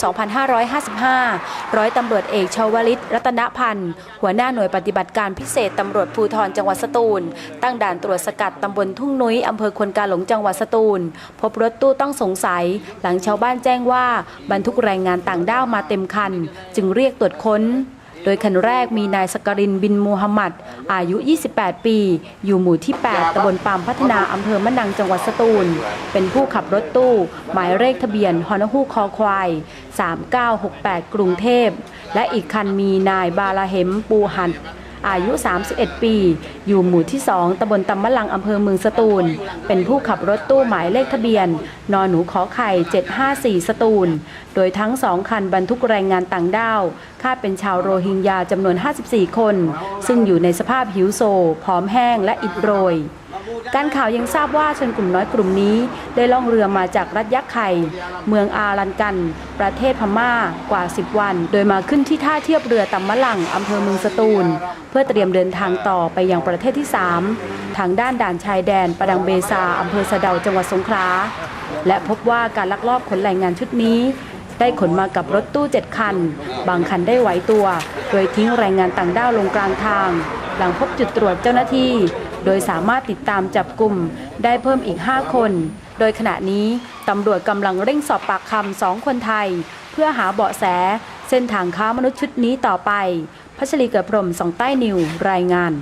2555 ร้อยตำรวจเอกชาวลิต รัตนพันธ์ หัวหน้าหน่วยปฏิบัติการพิเศษตำรวจภูธรจังหวัดสตูล ตั้งด่านตรวจสกัดตำบลทุ่งนุ้ยอำเภอควนกาหลงจังหวัดสตูล พบรถตู้ต้องสงสัย หลังชาวบ้านแจ้งว่าบรรทุกแรงงานต่างด้าวมาเต็มคัน จึงเรียกตรวจค้น โดยคันแรกมีนายสกรินบินมูฮัมหมัด อายุ 28 ปี อยู่หมู่ที่ 8ตำบลปามพัฒนาอำเภอมะนังจังหวัดสตูล เป็นผู้ขับรถตู้ หมายเลขทะเบียนฮอนฮูกคอควาย 3968 กรุงเทพ และอีกคันมีนายบาลาเฮมปูหัน อายุ 31 ปี อยู่หมู่ที่ 2ตำบลตำมะลังอำเภอเมืองสตูล เป็นผู้ขับรถตู้หมายเลขทะเบียน นอหนูขอไข่ 754 สตูล โดยทั้งสองคันบรรทุกแรงงานต่างด้าว คาดเป็นชาวโรฮิงญาจำนวน 54 คน ซึ่งอยู่ในสภาพหิวโซผอมแห้งและอิดโรย การข่าวยังทราบว่าชนกลุ่มน้อยกลุ่มนี้ ได้ล่องเรือมาจากรัฐยักษ์ไข่ เมืองอารันกัน ประเทศพม่ากว่า 10 วัน โดยมาขึ้นที่ท่าเทียบเรือตำมะลังอำเภอเมืองสตูล เพื่อเตรียมเดินทางต่อไปยังประเทศที่ 3 ทางด้านด่านชายแดนประดังเบซาอำเภอสะเดาจังหวัดสงขลาและพบว่าการลักลอบขนแรงงานชุดนี้ได้ขนมากับรถตู้ 7 คัน บางคันได้ไหวตัว โดยทิ้งแรงงานต่างด้าวลงกลางทาง หลังพบจุดตรวจเจ้าหน้าที่ โดยสามารถติดตามจับกลุ่มได้เพิ่มอีก 5 คน โดยขณะนี้ตำรวจกำลังเร่งสอบปากคำสองคนไทย เพื่อหาเบาะแส เส้นทางค้ามนุษย์ชุดนี้ต่อไป พัชรีเกิดพรมสองใต้นิวรายงาน